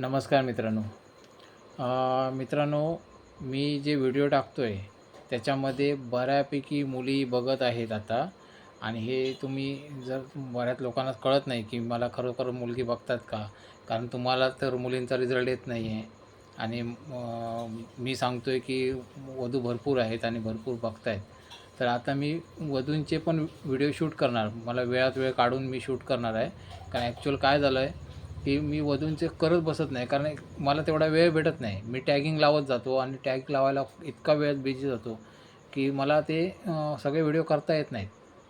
नमस्कार मित्रांनो. मित्रांनो मी जे व्हिडिओ टाकतो आहे त्याच्यामध्ये बऱ्यापैकी मुली बघत आहेत आता. आणि हे तुम्ही जर बऱ्याच लोकांना कळत नाही की मला खरोखर मुलगी बघतात का? कारण तुम्हाला तर मुलींचा रिझल्ट येत नाही आहे आणि मी सांगतो आहे की वधू भरपूर आहेत आणि भरपूर बघत आहेत तर आता मी वधूंचे पण व्हिडिओ शूट करणार. मला वेळात वेळ काढून मी शूट करणार आहे. कारण ॲक्च्युअल काय झालं आहे की मी वधूंचे करत बसत नाही. कारण मला तेवढा वेळ भेटत नाही. मी टॅगिंग लावत जातो आणि टॅग लावायला इतका वेळ बिझी जातो की मला ते सगळे व्हिडिओ करता येत नाहीत.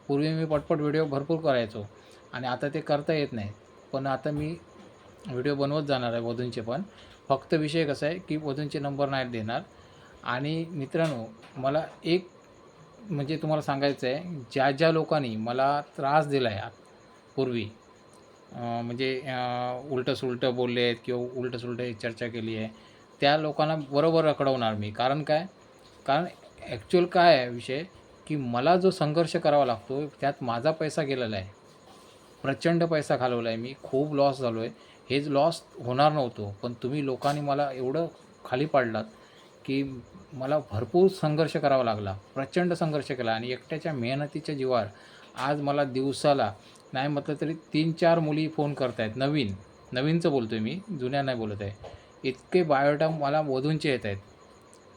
पूर्वी मी पटपट व्हिडिओ भरपूर करायचो आणि आता ते करता येत नाही. पण आता मी व्हिडिओ बनवत जाणार आहे वधूंचे पण. फक्त विषय कसा आहे की वधूंचे नंबर नाही देणार. आणि मित्रांनो मला एक म्हणजे तुम्हाला सांगायचं आहे ज्या ज्या लोकांनी मला त्रास दिला आहे पूर्वी म्हणजे उलटं सुलटं बोलले आहेत किंवा उलटं सुलटं चर्चा केली आहे. त्या लोकांना बरोबर अकडवणार मी. कारण काय? कारण ॲक्च्युअल काय आहे विषय? की मला जो संघर्ष करावा लागतो त्यात माझा पैसा गेलेला आहे. प्रचंड पैसा घालवला आहे मी. खूप लॉस झालो आहे हेच लॉस होणार नव्हतो. पण तुम्ही लोकांनी मला एवढं खाली पाडलात की मला भरपूर संघर्ष करावा लागला. प्रचंड संघर्ष केला. आणि एकट्याच्या मेहनतीच्या जीवावर आज मला दिवसाला नाही म्हटलं तरी तीन चार मुली फोन करत आहेत नवीन. नवीनचं बोलतो आहे मी. जुन्या नाही बोलत आहे. इतके बायोटा मला वधूंचे येत आहेत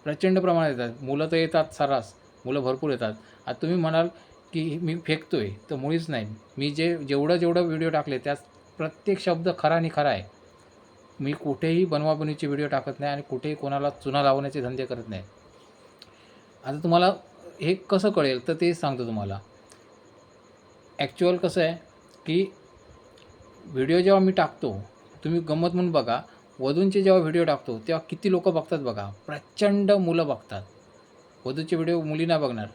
प्रचंड प्रमाणात येतात. मुलं तर येतात सर्रास. मुलं भरपूर येतात. आता तुम्ही म्हणाल की मी फेकतो आहे तर मुळीच नाही. मी जे जेवढं जेवढं व्हिडिओ टाकले त्यात प्रत्येक शब्द खरा आणि खरा आहे. मी कुठेही बनवाबनीचे व्हिडिओ टाकत नाही आणि कुठेही कोणाला चुना लावण्याचे धंदे करत नाही. आता तुम्हाला हे कसं कळेल तर तेच सांगतो तुम्हाला. ॲक्च्युअल कसं आहे की व्हिडिओ जेव्हा मी टाकतो तुम्ही गंमत म्हणून बघा वधूंचे जेव्हा व्हिडिओ टाकतो तेव्हा किती लोक बघतात बघा. प्रचंड मुलं बघतात. वधूचे व्हिडिओ मुली नाही बघणार.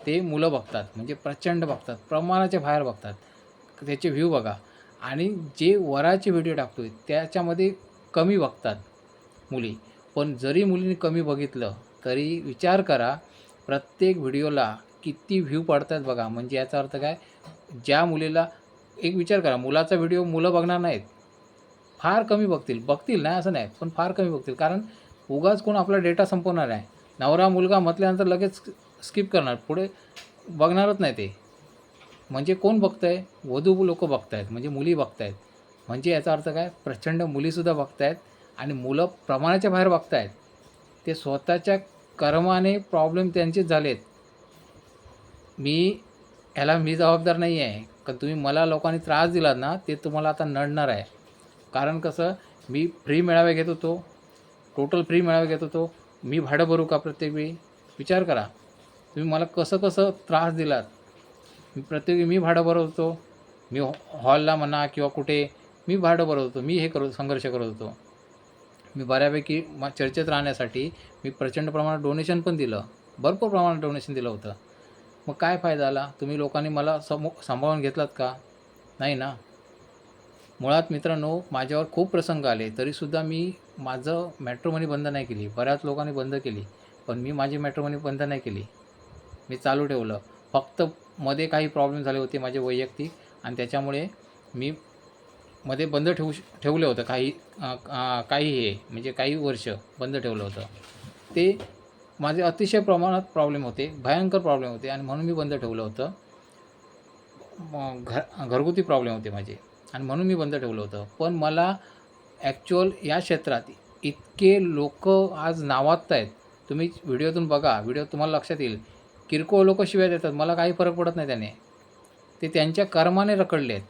ते मुलं बघतात म्हणजे प्रचंड बघतात प्रमाणाच्या बाहेर बघतात. त्याचे व्ह्यू बघा. आणि जे वराचे व्हिडिओ टाकतो आहे त्याच्यामध्ये कमी बघतात मुली. पण जरी मुलींनी कमी बघितलं तरी विचार करा प्रत्येक व्हिडिओला किती व्ह्यू पडतात बघा. म्हणजे याचा अर्थ काय? ज्या मुलीला एक विचार करा मुलाचा व्हिडिओ मुलं बघणार नाहीत. फार कमी बघतील. बघतील नाही असं नाही पण फार कमी बघतील. कारण उगाच कोण आपला डेटा संपवणार आहे नवरा मुलगा म्हटल्यानंतर लगेच स्किप करणार. पुढे बघणारच नाही ते. म्हणजे कोण बघतंय? वधू लोक बघतायत. म्हणजे मुली बघतायत. म्हणजे याचा अर्थ काय? प्रचंड मुलीसुद्धा बघतायत आणि मुलं प्रमाणाच्या बाहेर बघतायत. ते स्वतःच्या कर्माने प्रॉब्लेम त्यांचेच झालेत. मी ह्याला मी जबाबदार नाही आहे. कारण तुम्ही मला लोकांनी त्रास दिलात ना ते तुम्हाला आता नडणार आहे. कारण कसं मी फ्री मेळावे घेत होतो. टोटल फ्री मेळावे घेत होतो. मी भाडं भरू का प्रत्येक वेळी? विचार करा. तुम्ही मला कसं कसं त्रास दिलात? मी प्रत्येक मी भाडं भरत होतो. मी हॉलला म्हणा किंवा कुठे मी भाडं भरत होतो. मी हे करत संघर्ष करत होतो. मी बऱ्यापैकी मा चर्चेत राहण्यासाठी मी प्रचंड प्रमाणात डोनेशन पण दिलं. भरपूर प्रमाणात डोनेशन दिलं होतं. मग काय फायदा आला? तुम्ही लोकांनी मला समो सांभाळून घेतलात का? नाही ना. मुळात मित्रांनो माझ्यावर खूप प्रसंग आले. तरीसुद्धा मी माझं मॅट्रोमनी बंद नाही केली. बऱ्याच लोकांनी बंद केली. पण मी माझी मॅट्रोमनी बंद नाही केली. मी चालू ठेवलं. फक्त मध्ये काही प्रॉब्लेम झाले होते माझे वैयक्तिक आणि त्याच्यामुळे मी मध्ये बंद ठेवू ठेवलं होतं. काही काही हे म्हणजे काही वर्ष बंद ठेवलं होतं. ते माझे अतिशय प्रमाणात प्रॉब्लेम होते भयंकर प्रॉब्लेम होते आणि म्हणून मी बंद ठेवलं होतं. घर घरगुती प्रॉब्लेम होते माझे आणि म्हणून मी बंद ठेवलं होतं. पण मला ॲक्च्युअल या क्षेत्रात इतके लोक आज नावाजत आहेत. तुम्ही व्हिडिओतून बघा व्हिडिओ तुम्हाला लक्षात येईल. किरकोळ लोक शिव्या देतात मला काही फरक पडत नाही त्याने. ते त्यांच्या कर्माने रखडले आहेत.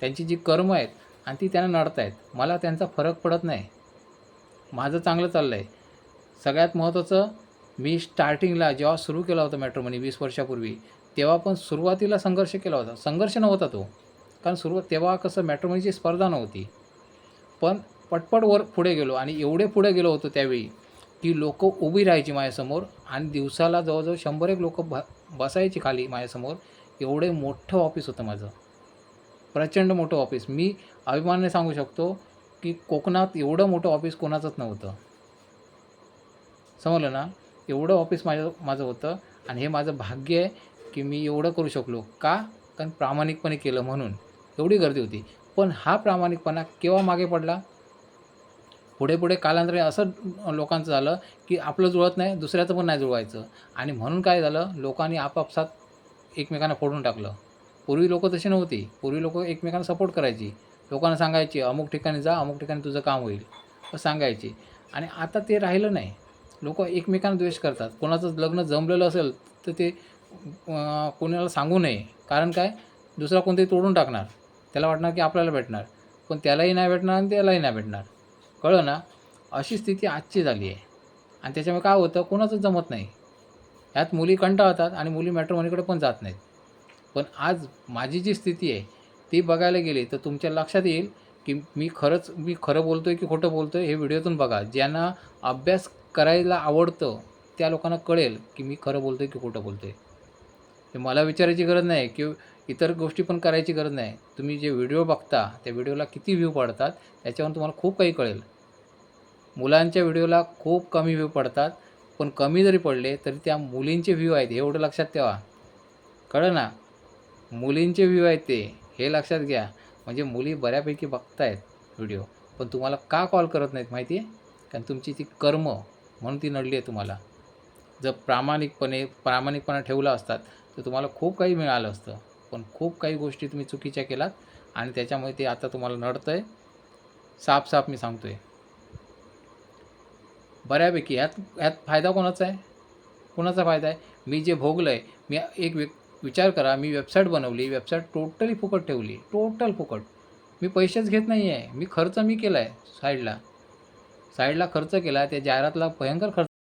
त्यांची जी कर्म आहेत आणि ती त्यांना नडत आहेत मला त्यांचा फरक पडत नाही. माझं चांगलं चाललं आहे सगळ्यात महत्त्वाचं मी स्टार्टिंगला जेव्हा सुरू केला होता मॅट्रोमनी वीस वर्षापूर्वी तेव्हा पण सुरुवातीला संघर्ष केला होता. संघर्ष नव्हता तो. कारण सुरुवात तेव्हा कसं मॅट्रोमनीची स्पर्धा नव्हती. पण पटपट वर पुढे गेलो आणि एवढे पुढे गेलो होतो त्यावेळी की लोक उभी राहायची माझ्यासमोर आणि दिवसाला जवळजवळ शंभर एक लोक ब बसायची खाली माझ्यासमोर. एवढे मोठं ऑफिस होतं माझं. प्रचंड मोठं ऑफिस मी अभिमानाने सांगू शकतो की कोकणात एवढं मोठं ऑफिस कोणाचंच नव्हतं. समजलं ना? एवढं ऑफिस माझं माझं होतं आणि हे माझं भाग्य आहे की मी एवढं करू शकलो. का? कारण प्रामाणिकपणे केलं म्हणून. एवढी गर्दी होती. पण हा प्रामाणिकपणा केव्हा मागे पडला? पुढे पुढे कालांतराने असं लोकांचं झालं की आपलं जुळत नाही दुसऱ्याचं पण नाही जुळवायचं. आणि म्हणून काय झालं? लोकांनी आपापसात एकमेकांना फोडून टाकलं. पूर्वी लोक तशी नव्हती. पूर्वी लोक एकमेकांना सपोर्ट करायची. लोकांना सांगायची अमुक ठिकाणी जा अमुक ठिकाणी तुझं काम होईल. सांगायची. आणि आता ते राहिलं नाही. लोक एकमेकांना द्वेष करतात. कोणाचं लग्न जमलेलं असेल तर ते कोणाला सांगू नये. कारण काय? दुसरा कोणतरी तोडून टाकणार. त्याला वाटणार की आपल्याला भेटणार. पण त्यालाही नाही भेटणार आणि त्यालाही नाही भेटणार. कळलं ना? अशी स्थिती आजची झाली आहे. आणि त्याच्यामुळे काय होतं? कोणाचं जमत नाही. ह्यात मुली कंटाळतात आणि मुली मॅट्रोमनीकडे पण जात नाहीत. पण आज माझी जी स्थिती आहे ती बघायला गेली तर तुमच्या लक्षात येईल की मी खरंच मी खरं बोलतो आहे की खोटं बोलतो आहे हे व्हिडिओतून बघा. ज्यांना अभ्यास करायला आवडतं त्या लोकांना कळेल की मी खरं बोलतो आहे की खोटं बोलतो आहे मला विचारायची गरज नाही की इतर गोष्टी पण करायची गरज नाही. तुम्ही जे व्हिडिओ बघता त्या व्हिडिओला किती व्ह्यू पडतात त्याच्यावरून तुम्हाला खूप काही कळेल. मुलांच्या व्हिडिओला खूप कमी व्ह्यू पडतात पण कमी जरी पडले तरी त्या मुलींचे व्ह्यू आहेत हे एवढं लक्षात ठेवा. कळलं ना? मुलींचे व्ह्यू आहेत ते हे लक्षात घ्या. म्हणजे मुली बऱ्यापैकी बघतायत व्हिडिओ पण तुम्हाला का कॉल करत नाहीत माहिती आहे कारण तुमची ती कर्म म्हणून ती नडली आहे तुम्हाला. जर प्रामाणिकपणे प्रामाणिकपणा ठेवला असतात तर तुम्हाला खूप काही मिळालं असतं. पण खूप काही गोष्टी तुम्ही चुकीच्या केलात आणि त्याच्यामुळे ते आता तुम्हाला नडतं आहे साफ साफ मी सांगतो आहे बऱ्यापैकी ह्यात ह्यात फायदा कोणाचा आहे? कोणाचा फायदा आहे? मी जे भोगलं आहे मी एक व्यक् विचार करा मी वेबसाईट बनवली वेबसाईट टोटली फुकट ठेवली. टोटल फुकट. मी पैसेच घेत नाही आहे मी खर्च मी केला आहे साईडला. साईडला खर्च केला त्या जाहिरातला भयंकर खर्च